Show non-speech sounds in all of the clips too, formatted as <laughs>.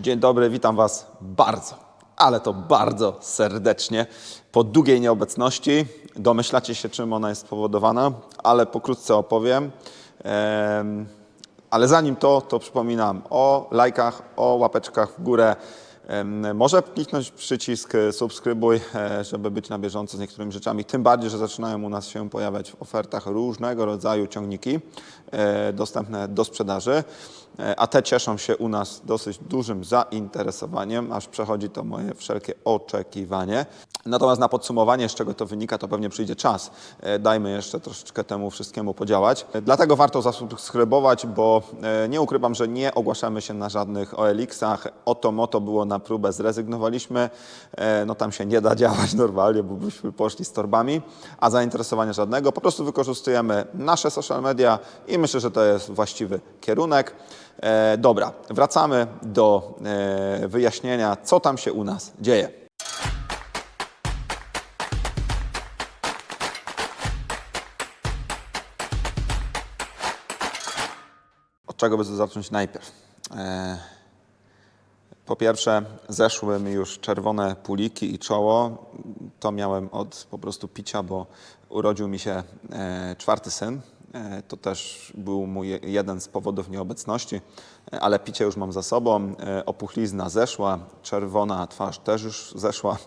Dzień dobry, witam Was bardzo, ale to bardzo serdecznie. Po długiej nieobecności domyślacie się, czym ona jest spowodowana, ale pokrótce opowiem. Em, Ale zanim to, to przypominam o lajkach, o łapeczkach w górę. Może kliknąć przycisk e, subskrybuj, e, żeby być na bieżąco z niektórymi rzeczami. Tym bardziej, że zaczynają u nas się pojawiać w ofertach różnego rodzaju ciągniki e, dostępne do sprzedaży. E, A te cieszą się u nas dosyć dużym zainteresowaniem, aż przechodzi to moje wszelkie oczekiwanie. Natomiast na podsumowanie, z czego to wynika, to pewnie przyjdzie czas. E, Dajmy jeszcze troszeczkę temu wszystkiemu podziałać. E, Dlatego warto zasubskrybować, bo nie ukrywam, że nie ogłaszamy się na żadnych OLX-ach. Oto moto było na próbę, zrezygnowaliśmy. No tam się nie da działać normalnie, bo byśmy poszli z torbami, a zainteresowania żadnego. Po prostu wykorzystujemy nasze social media i myślę, że to jest właściwy kierunek. E, Dobra, wracamy do e, wyjaśnienia, co tam się u nas dzieje. Od czego by zacząć najpierw? E, Po pierwsze, zeszły mi już czerwone puliki i czoło. To miałem od po prostu picia, bo urodził mi się e, czwarty syn. E, To też był mój je- jeden z powodów nieobecności, E, ale picie już mam za sobą. E, Opuchlizna zeszła, czerwona twarz też już zeszła. <laughs>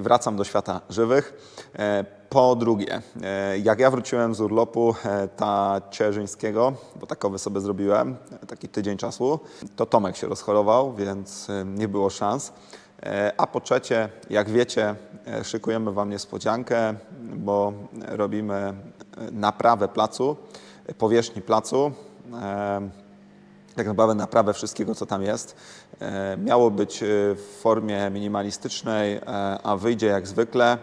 Wracam do świata żywych. Po drugie, jak ja wróciłem z urlopu tacierzyńskiego, bo takowy sobie zrobiłem, taki tydzień czasu, to Tomek się rozchorował, więc nie było szans. A po trzecie, jak wiecie, szykujemy Wam niespodziankę, bo robimy e, naprawę placu, e, powierzchni placu. E, tak naprawdę naprawę wszystkiego, co tam jest. Miało być w formie minimalistycznej, a wyjdzie jak zwykle.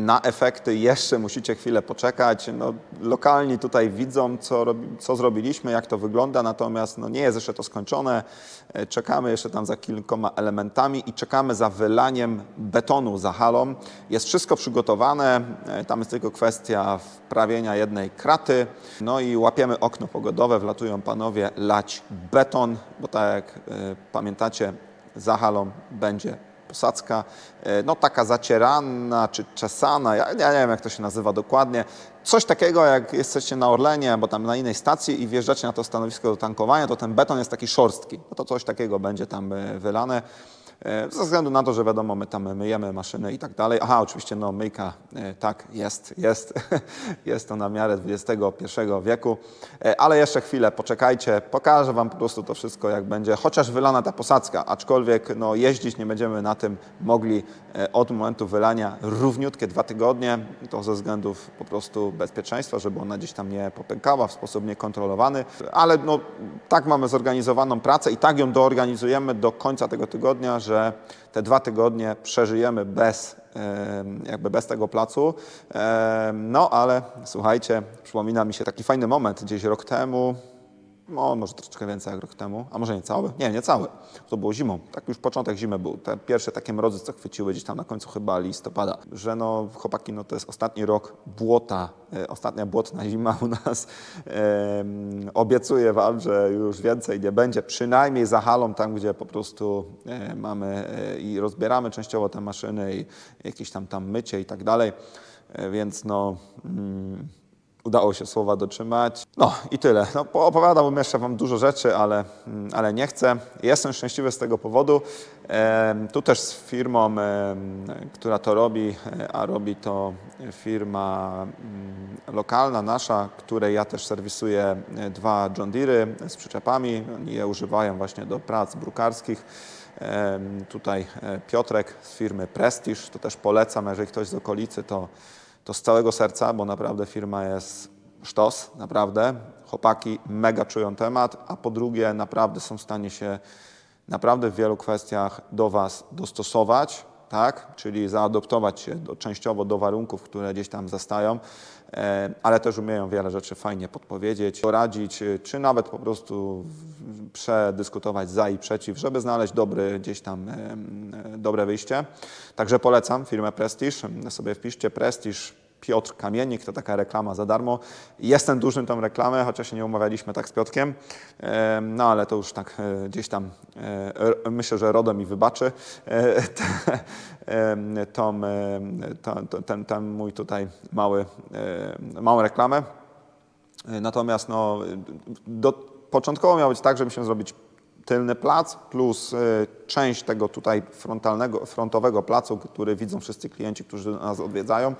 Na efekty jeszcze musicie chwilę poczekać. No, lokalni tutaj widzą, co, robi, co zrobiliśmy, jak to wygląda, natomiast no, nie jest jeszcze to skończone. E, Czekamy jeszcze tam za kilkoma elementami i czekamy za wylaniem betonu za halą. Jest wszystko przygotowane, e, tam jest tylko kwestia wprawienia jednej kraty. No i łapiemy okno pogodowe, wlatują panowie lać beton, bo tak jak e, pamiętacie, za halą będzie posadzka, e, no taka zacierana czy czesana, ja, ja nie wiem jak to się nazywa dokładnie. Coś takiego jak jesteście na Orlenie albo tam na innej stacji i wjeżdżacie na to stanowisko do tankowania, to ten beton jest taki szorstki. No to coś takiego będzie tam e, wylane. E, Ze względu na to, że wiadomo, my tam myjemy maszyny i tak dalej. Aha, oczywiście, no myjka, e, tak, jest, jest, <laughs> jest to na miarę XXI wieku, E, ale jeszcze chwilę, poczekajcie, pokażę Wam po prostu to wszystko, jak będzie, chociaż wylana ta posadzka, aczkolwiek no, jeździć nie będziemy na tym mogli od momentu wylania. Równiutkie dwa tygodnie, to ze względów po prostu bezpieczeństwa, żeby ona gdzieś tam nie popękała w sposób niekontrolowany, ale no, tak mamy zorganizowaną pracę i tak ją doorganizujemy do końca tego tygodnia, że te dwa tygodnie przeżyjemy bez, jakby bez tego placu. No ale słuchajcie, przypomina mi się taki fajny moment gdzieś rok temu, no może troszeczkę więcej jak rok temu, a może nie cały? Nie, nie cały. To było zimą. Tak już początek zimy był. Te pierwsze takie mrozy, co chwyciły gdzieś tam na końcu chyba listopada. Że no chłopaki, no to jest ostatni rok błota, e, ostatnia błotna zima u nas. Em, obiecuję Wam, że już więcej nie będzie. Przynajmniej za halą, tam gdzie po prostu e, mamy e, i rozbieramy częściowo te maszyny i jakieś tam tam mycie i tak dalej. E, Więc no... Mm, udało się słowa dotrzymać. No i tyle. No, opowiadałbym jeszcze Wam dużo rzeczy, ale, mm, ale nie chcę. Jestem szczęśliwy z tego powodu. Tu też z firmą, która to robi, e, a robi to firma mm, lokalna nasza, której ja też serwisuję e, dwa John Deere'y z przyczepami. Oni je używają właśnie do prac brukarskich. Tutaj e, Piotrek z firmy Prestige, to też polecam, jeżeli ktoś z okolicy, to to z całego serca, bo naprawdę firma jest sztos, naprawdę. Chłopaki mega czują temat, a po drugie naprawdę są w stanie się naprawdę w wielu kwestiach do Was dostosować, tak? czyli zaadoptować się do, częściowo do warunków, które gdzieś tam zastają, e, ale też umieją wiele rzeczy fajnie podpowiedzieć, poradzić, e, czy nawet po prostu przedyskutować za i przeciw, żeby znaleźć dobry gdzieś tam e, dobre wyjście. Także polecam firmę Prestige. Sobie wpiszcie Prestige Piotr Kamiennik, to taka reklama za darmo. Jestem dużym tą reklamę, chociaż się nie umawialiśmy tak z Piotrkiem, E, no ale to już tak e, gdzieś tam, e, myślę, że RODO mi wybaczy e, tą, ten, ten mój tutaj mały, małą reklamę. Natomiast no, do, początkowo miało być tak, że musimy zrobić tylny plac plus y, część tego tutaj frontalnego, frontowego placu, który widzą wszyscy klienci, którzy nas odwiedzają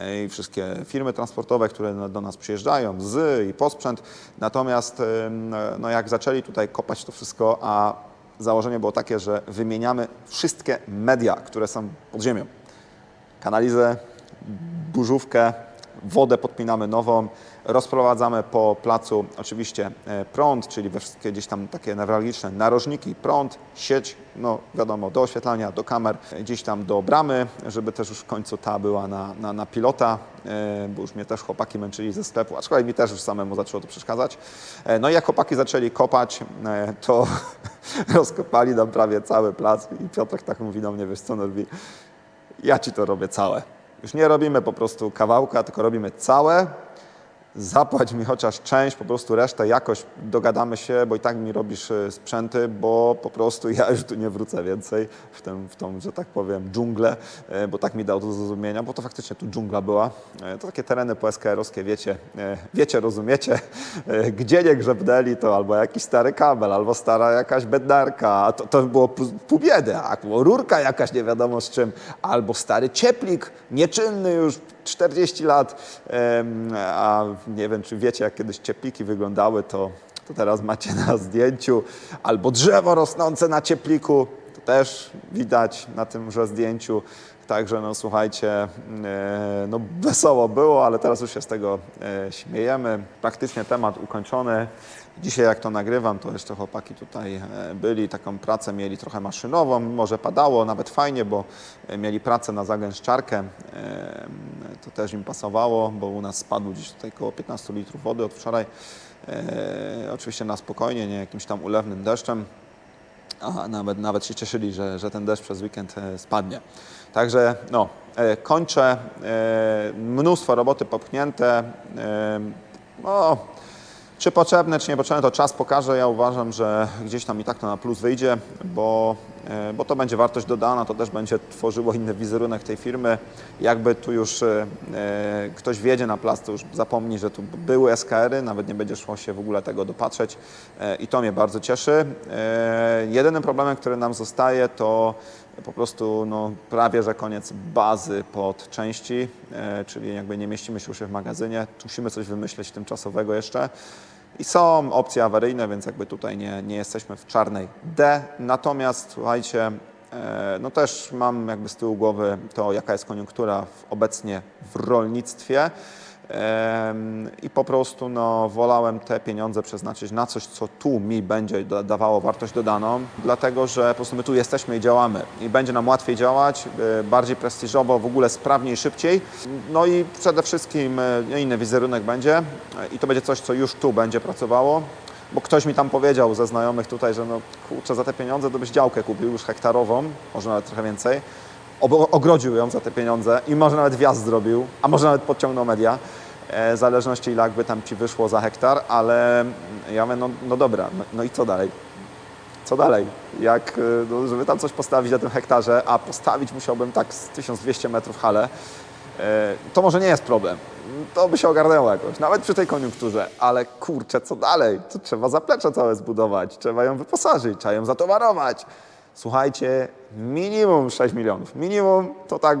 y, i wszystkie firmy transportowe, które do nas przyjeżdżają z i posprzęt. Natomiast y, no, jak zaczęli tutaj kopać to wszystko, a założenie było takie, że wymieniamy wszystkie media, które są pod ziemią kanalizę, burzówkę, wodę podpinamy nową, rozprowadzamy po placu oczywiście e, prąd, czyli we wszystkie gdzieś tam takie newralgiczne narożniki, prąd, sieć, no wiadomo, do oświetlania, do kamer, e, gdzieś tam do bramy, żeby też już w końcu ta była na, na, na pilota, e, bo już mnie też chłopaki męczyli ze sklepu, aczkolwiek mi też już samemu zaczęło to przeszkadzać. No i jak chłopaki zaczęli kopać, to <laughs> rozkopali nam prawie cały plac i Piotrek tak mówi do mnie, wiesz co, Norbi, ja ci to robię całe. Już nie robimy po prostu kawałka, tylko robimy całe. Zapłać mi chociaż część, po prostu resztę jakoś dogadamy się, bo i tak mi robisz e, sprzęty, bo po prostu ja już tu nie wrócę więcej w, tę, w tą, że tak powiem, dżunglę, e, bo tak mi dał do zrozumienia, bo to faktycznie tu dżungla była. E, To takie tereny PSKR-owskie, wiecie, wiecie, rozumiecie, gdzie nie grzebnęli, to albo jakiś stary kabel, albo stara jakaś bednarka, to, to było pół, biedy, a rurka jakaś nie wiadomo z czym, albo stary cieplik, nieczynny już 40 lat, a nie wiem, czy wiecie, jak kiedyś ciepliki wyglądały, to, to teraz macie na zdjęciu, albo drzewo rosnące na ciepliku, to też widać na tymże zdjęciu. Także no słuchajcie, e, no wesoło było, ale teraz już się z tego e, śmiejemy. Praktycznie temat ukończony. Dzisiaj jak to nagrywam, to jeszcze chłopaki tutaj e, byli, taką pracę mieli trochę maszynową, może padało, nawet fajnie, bo e, mieli pracę na zagęszczarkę. E, To też im pasowało, bo u nas spadło gdzieś tutaj około 15 litrów wody od wczoraj. Oczywiście na spokojnie, nie jakimś tam ulewnym deszczem. Aha, nawet, nawet się cieszyli, że, że ten deszcz przez weekend spadnie. Także no, kończę. Mnóstwo roboty popchnięte. No, czy potrzebne, czy niepotrzebne, to czas pokaże. Ja uważam, że gdzieś tam i tak to na plus wyjdzie, bo, e, bo to będzie wartość dodana, to też będzie tworzyło inny wizerunek tej firmy. Jakby tu już e, ktoś wiedzie na plac, to już zapomni, że tu były SKR-y, nawet nie będzie szło się w ogóle tego dopatrzeć e, i to mnie bardzo cieszy. E, jedynym problemem, który nam zostaje, to po prostu no, prawie, że koniec bazy pod części, e, czyli jakby nie mieścimy się już w magazynie, musimy coś wymyśleć tymczasowego jeszcze. I są opcje awaryjne, więc jakby tutaj nie, nie jesteśmy w czarnej D. Natomiast słuchajcie, e, no też mam jakby z tyłu głowy to, jaka jest koniunktura obecnie w rolnictwie. I po prostu no, wolałem te pieniądze przeznaczyć na coś, co tu mi będzie da- dawało wartość dodaną, dlatego że po prostu my tu jesteśmy i działamy i będzie nam łatwiej działać, e, bardziej prestiżowo, w ogóle sprawniej, szybciej. No i przede wszystkim e, inny wizerunek będzie e, i to będzie coś, co już tu będzie pracowało. Bo ktoś mi tam powiedział ze znajomych tutaj, że no kurczę, za te pieniądze to byś działkę kupił już hektarową, może nawet trochę więcej ogrodził ją za te pieniądze i może nawet wjazd zrobił, a może nawet podciągnął media, e, w zależności ile jakby tam Ci wyszło za hektar, ale ja mówię, no, no dobra, no, no i co dalej? Co dalej? Jak, e, no, żeby tam coś postawić na tym hektarze, a postawić musiałbym tak z 1200 metrów halę, e, to może nie jest problem. To by się ogarnęło jakoś, nawet przy tej koniunkturze, ale kurczę, co dalej? To trzeba zaplecze całe zbudować, trzeba ją wyposażyć, trzeba ją zatowarować. Słuchajcie, minimum 6 milionów. Minimum to tak,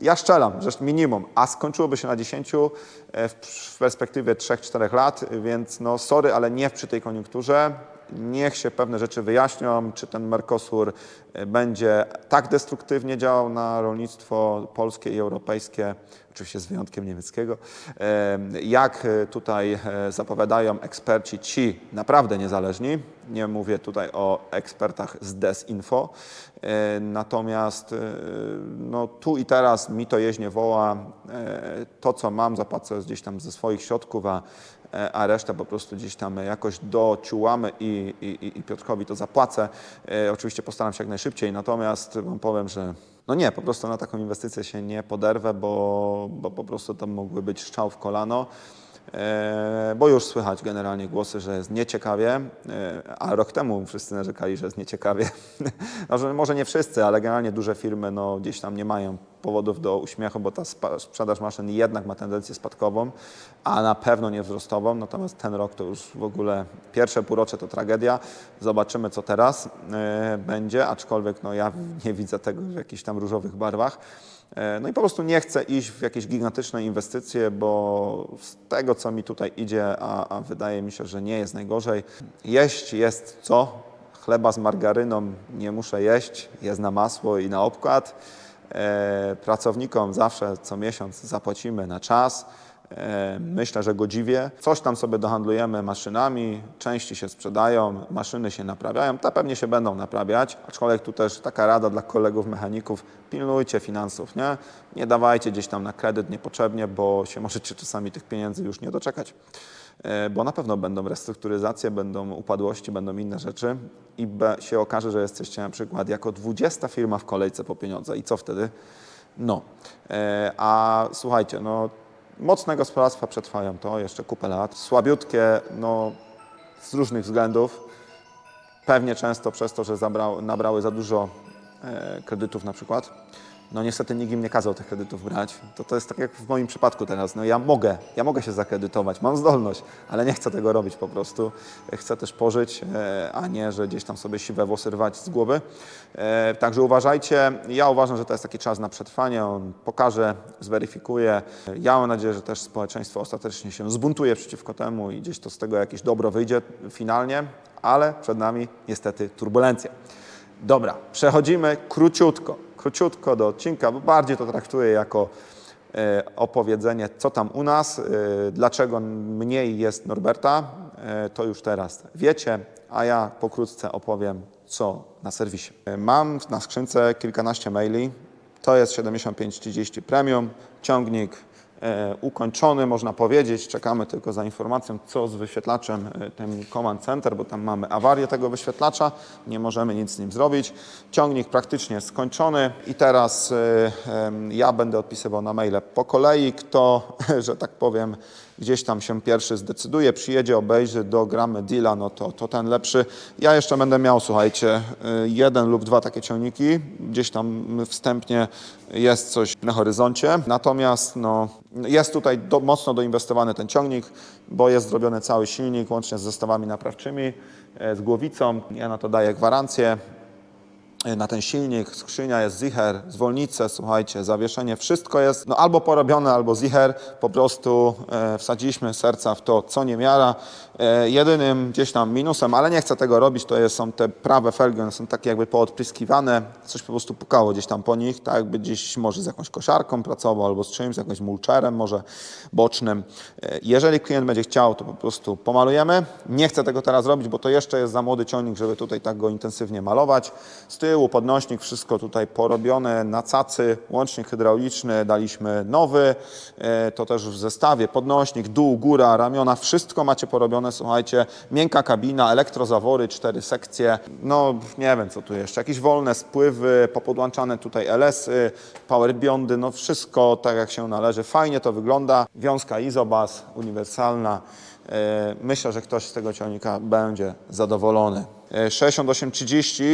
ja szczelam, że minimum, a skończyłoby się na 10 e, w, perspektywie 3-4 lat, więc no sorry, ale nie przy tej koniunkturze. Niech się pewne rzeczy wyjaśnią, czy ten Mercosur e, będzie tak destruktywnie działał na rolnictwo polskie i europejskie, oczywiście z wyjątkiem niemieckiego, jak e, tutaj e, zapowiadają eksperci ci naprawdę niezależni. Nie mówię tutaj o ekspertach z Desinfo. E, Natomiast no, tu i teraz mi to jeźdźnie woła. To, co mam, zapłacę gdzieś tam ze swoich środków, a, a resztę po prostu gdzieś tam jakoś dociułamy i, i, i Piotrkowi to zapłacę. Oczywiście postaram się jak najszybciej, natomiast wam powiem, że No nie, po prostu na taką inwestycję się nie poderwę, bo, bo po prostu tam mógłby być strzał w kolano. E, bo już słychać generalnie głosy, że jest nieciekawie, e, a rok temu wszyscy narzekali, że jest nieciekawie. <laughs> no, że może nie wszyscy, ale generalnie duże firmy no, gdzieś tam nie mają powodów do uśmiechu, bo ta sprzedaż maszyn jednak ma tendencję spadkową, a na pewno nie wzrostową. Natomiast ten rok to już w ogóle pierwsze półrocze to tragedia. Zobaczymy, co teraz e, będzie, aczkolwiek no, ja nie widzę tego w jakichś tam różowych barwach. E, No i po prostu nie chcę iść w jakieś gigantyczne inwestycje, bo z tego, co mi tutaj idzie, a, a wydaje mi się, że nie jest najgorzej, jeść jest co? Chleba z margaryną nie muszę jeść, jest na masło i na obkład. E, Pracownikom zawsze co miesiąc zapłacimy na czas. E, Myślę, że godziwie. Coś tam sobie dohandlujemy maszynami, części się sprzedają, maszyny się naprawiają. Te pewnie się będą naprawiać, aczkolwiek tu też taka rada dla kolegów mechaników, pilnujcie finansów, nie? Nie dawajcie gdzieś tam na kredyt niepotrzebnie, bo się możecie czasami tych pieniędzy już nie doczekać. E, Bo na pewno będą restrukturyzacje, będą upadłości, będą inne rzeczy i się okaże, że jesteście na przykład jako 20 firma w kolejce po pieniądze i co wtedy? No, e, a słuchajcie, no mocne gospodarstwa przetrwają to jeszcze kupę lat. Słabiutkie, no z różnych względów, pewnie często przez to, że zabrał, nabrały za dużo e, kredytów na przykład. No niestety nikt im nie kazał tych kredytów brać. To, to jest tak jak w moim przypadku teraz. No ja mogę, ja mogę się zakredytować, mam zdolność, ale nie chcę tego robić po prostu. Chcę też pożyć, e, a nie, że gdzieś tam sobie siwe włosy rwać z głowy. E, Także uważajcie. Ja uważam, że to jest taki czas na przetrwanie. On pokaże, zweryfikuje. Ja mam nadzieję, że też społeczeństwo ostatecznie się zbuntuje przeciwko temu i gdzieś to z tego jakieś dobro wyjdzie finalnie, ale przed nami niestety turbulencja. Dobra, przechodzimy króciutko, króciutko do odcinka, bo bardziej to traktuję jako e, opowiedzenie, co tam u nas, e, dlaczego mniej jest Norberta, e, to już teraz wiecie, a ja pokrótce opowiem, co na serwisie. Mam na skrzynce kilkanaście maili, to jest 7530 Premium, ciągnik ukończony, można powiedzieć. Czekamy tylko za informacją, co z wyświetlaczem e, tym Command Center, bo tam mamy awarię tego wyświetlacza, nie możemy nic z nim zrobić. Ciągnik praktycznie skończony i teraz e, ja będę odpisywał na maile po kolei. Kto, <laughs> że tak powiem, gdzieś tam się pierwszy zdecyduje, przyjedzie, obejrzy, dogramy deala, no to, to ten lepszy. Ja jeszcze będę miał, słuchajcie, y, jeden lub dwa takie ciągniki. Gdzieś tam wstępnie jest coś na horyzoncie. Natomiast no, jest tutaj do, mocno doinwestowany ten ciągnik, bo jest zrobiony cały silnik, łącznie z zestawami naprawczymi, e, z głowicą. Ja na to daję gwarancję na ten silnik, skrzynia jest zicher, zwolnice, słuchajcie, zawieszenie, wszystko jest no, albo porobione, albo zicher, po prostu e, wsadziliśmy serca w to, co nie miara. E, jedynym gdzieś tam minusem, ale nie chcę tego robić, to jest, są te prawe felgi, one są takie jakby poodpryskiwane, coś po prostu pukało gdzieś tam po nich, tak jakby gdzieś może z jakąś kosiarką pracował, albo z czymś, z jakimś mulczerem może bocznym. E, jeżeli klient będzie chciał, to po prostu pomalujemy. Nie chcę tego teraz robić, bo to jeszcze jest za młody ciągnik, żeby tutaj tak go intensywnie malować. Z tyłu podnośnik, wszystko tutaj porobione na cacy, łącznik hydrauliczny daliśmy nowy, e, to też w zestawie, podnośnik, dół, góra, ramiona, wszystko macie porobione, słuchajcie, miękka kabina, elektrozawory, cztery sekcje, no nie wiem co tu jeszcze, jakieś wolne spływy, popodłączane tutaj LS-y, powerbiondy, no wszystko tak jak się należy, fajnie to wygląda, wiązka Izobas, uniwersalna, Myślę, że ktoś z tego ciągnika będzie zadowolony. E, 6830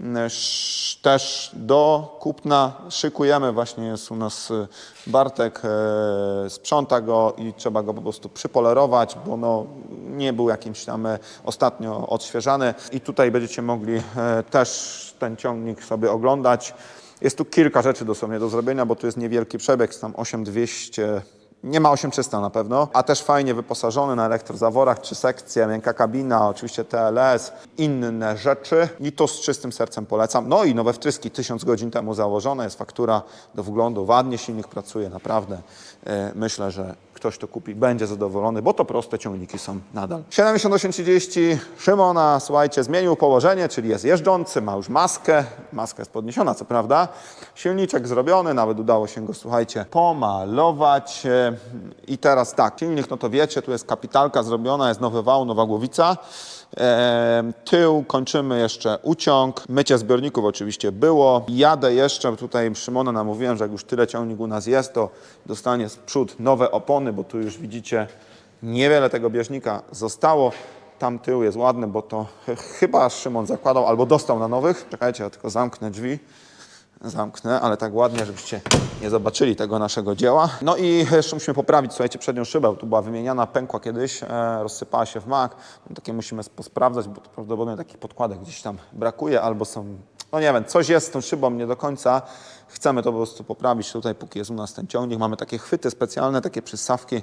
m, sz- też do kupna szykujemy. Właśnie jest u nas e, Bartek, e, sprząta go i trzeba go po prostu przypolerować, bo no, nie był jakimś tam e, ostatnio odświeżany. I tutaj będziecie mogli e, też ten ciągnik sobie oglądać. Jest tu kilka rzeczy dosłownie do zrobienia, bo tu jest niewielki przebieg, jest tam 8200 nie ma 8300 na pewno, a też fajnie wyposażony na elektrozaworach, trzy sekcje, miękka kabina, oczywiście TLS, inne rzeczy i to z czystym sercem polecam. No i nowe wtryski, 1000 godzin temu założone, jest faktura do wglądu, ładnie silnik pracuje, naprawdę. E, Myślę, że ktoś to kupi, będzie zadowolony, bo to proste ciągniki są nadal. 7830 Szymona, słuchajcie, zmienił położenie, czyli jest jeżdżący, ma już maskę, maska jest podniesiona, co prawda. Silniczek zrobiony, nawet udało się go, słuchajcie, pomalować. I teraz tak, silnik, no to wiecie, tu jest kapitalka zrobiona, jest nowy wał, nowa głowica. Tył kończymy jeszcze uciąg. Mycie zbiorników oczywiście było. Jadę jeszcze, tutaj Szymona namówiłem, że jak już tyle ciągnik u nas jest, to dostanie z przód nowe opony, bo tu już widzicie niewiele tego bieżnika zostało. Tam tył jest ładny, bo to ch- chyba Szymon zakładał albo dostał na nowych. Czekajcie, ja tylko zamknę drzwi. Zamknę, ale tak ładnie, żebyście nie zobaczyli tego naszego dzieła. No i jeszcze musimy poprawić, słuchajcie, przednią szybę. bo Tu była wymieniana, pękła kiedyś, e, rozsypała się w mak. No, takie musimy posprawdzać, bo to prawdopodobnie takich podkładek gdzieś tam brakuje, albo są, no nie wiem, coś jest z tą szybą nie do końca. Chcemy to po prostu poprawić tutaj, póki jest u nas ten ciągnik. Mamy takie chwyty specjalne, takie przystawki.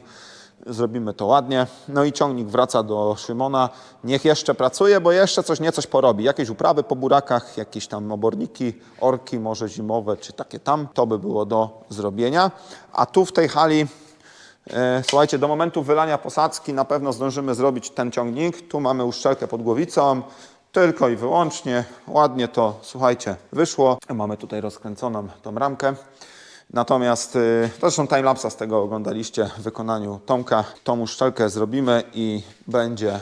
Zrobimy to ładnie. No i ciągnik wraca do Szymona. Niech jeszcze pracuje, bo jeszcze coś niecoś porobi. Jakieś uprawy po burakach, jakieś tam oborniki, orki może zimowe, czy takie tam. To by było do zrobienia. A tu w tej hali E, Słuchajcie, do momentu wylania posadzki na pewno zdążymy zrobić ten ciągnik. Tu mamy uszczelkę pod głowicą, tylko i wyłącznie. Ładnie to, słuchajcie, wyszło. Mamy tutaj rozkręconą tą ramkę. Natomiast y, to zresztą timelapsa z tego oglądaliście w wykonaniu Tomka. Tą uszczelkę zrobimy i będzie,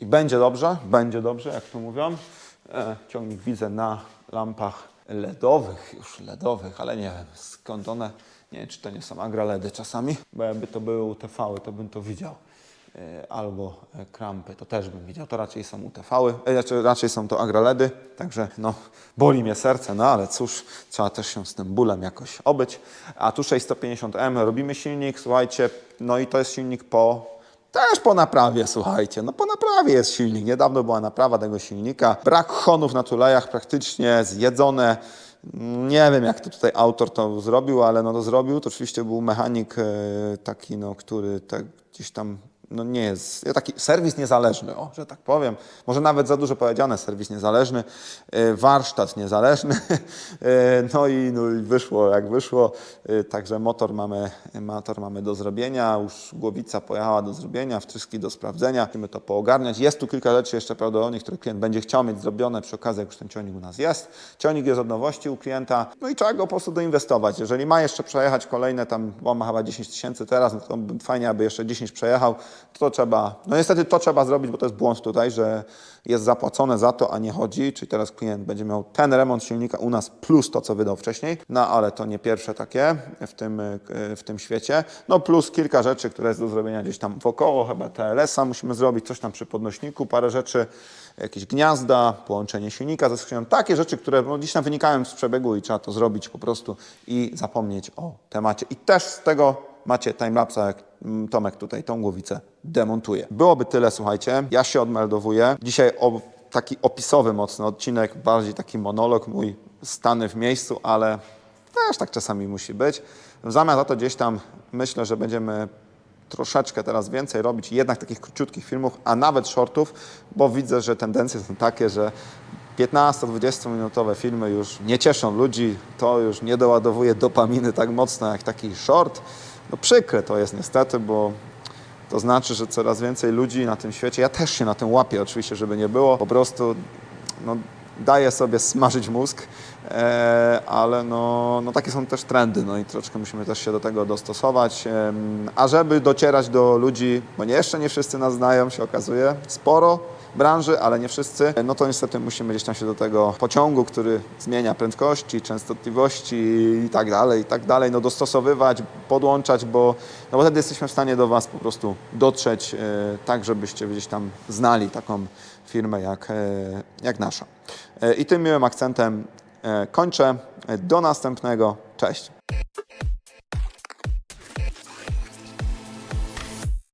i będzie dobrze, będzie dobrze, jak to mówią. E, Ciągnik widzę na lampach LEDowych, już LEDowych, ale nie wiem skąd one. Nie wiem, czy to nie są agraledy czasami, bo jakby to były UTV-y, to bym to widział. E, Albo e, krampy, to też bym widział. To raczej są UTV-y, e, znaczy raczej są to agraledy, także no, boli mnie serce, no ale cóż, trzeba też się z tym bólem jakoś obyć. A tu 650M, robimy silnik, słuchajcie, no i to jest silnik po też po naprawie, słuchajcie. No po naprawie jest silnik. Niedawno była naprawa tego silnika. Brak honów na tulejach praktycznie zjedzone. Nie wiem, jak to tutaj autor to zrobił, ale no to zrobił. To oczywiście był mechanik taki, no, który tak gdzieś tam no nie jest, taki serwis niezależny, o, że tak powiem. Może nawet za dużo powiedziane, serwis niezależny, e, warsztat niezależny. <laughs> E, No i, no i wyszło jak wyszło. E, Także motor mamy, motor mamy do zrobienia, już głowica pojechała do zrobienia, wtryski do sprawdzenia. Musimy to poogarniać. Jest tu kilka rzeczy jeszcze prawdopodobnie, które klient będzie chciał mieć zrobione przy okazji, jak już ten ciągnik u nas jest. Ciągnik jest od nowości u klienta, no i trzeba go po prostu doinwestować. Jeżeli ma jeszcze przejechać kolejne tam, on ma chyba 10 tysięcy teraz, no to fajnie, aby jeszcze 10 przejechał, to trzeba, no niestety to trzeba zrobić, bo to jest błąd tutaj, że jest zapłacone za to, a nie chodzi, czyli teraz klient będzie miał ten remont silnika u nas plus to, co wydał wcześniej, no ale to nie pierwsze takie w tym, y, w tym świecie, no plus kilka rzeczy, które jest do zrobienia gdzieś tam wokoło, chyba TLS-a musimy zrobić, coś tam przy podnośniku, parę rzeczy, jakieś gniazda, połączenie silnika ze skrzynią, takie rzeczy, które no, gdzieś tam wynikają z przebiegu i trzeba to zrobić po prostu i zapomnieć o temacie. I też z tego macie timelapsa, jak mm, Tomek tutaj tą głowicę demontuje. Byłoby tyle, słuchajcie. Ja się odmeldowuję. Dzisiaj o, taki opisowy mocny odcinek, bardziej taki monolog mój, stany w miejscu, ale też tak czasami musi być. W zamian za to gdzieś tam myślę, że będziemy troszeczkę teraz więcej robić jednak takich króciutkich filmów, a nawet shortów, bo widzę, że tendencje są takie, że 15-20 minutowe filmy już nie cieszą ludzi, to już nie doładowuje dopaminy tak mocno jak taki short. No przykre to jest niestety, bo to znaczy, że coraz więcej ludzi na tym świecie, ja też się na tym łapię oczywiście, żeby nie było, po prostu no, daje sobie smażyć mózg, e, ale no, no takie są też trendy, no i troszkę musimy też się do tego dostosować. Em, a żeby docierać do ludzi, bo nie, jeszcze nie wszyscy nas znają, się okazuje, sporo branży, ale nie wszyscy, no to niestety musimy gdzieś tam się do tego pociągu, który zmienia prędkości, częstotliwości i tak dalej, i tak dalej, no dostosowywać, podłączać, bo, no bo wtedy jesteśmy w stanie do Was po prostu dotrzeć e, tak, żebyście gdzieś tam znali taką firmę jak, e, jak nasza. E, I tym miłym akcentem kończę. Do następnego. Cześć.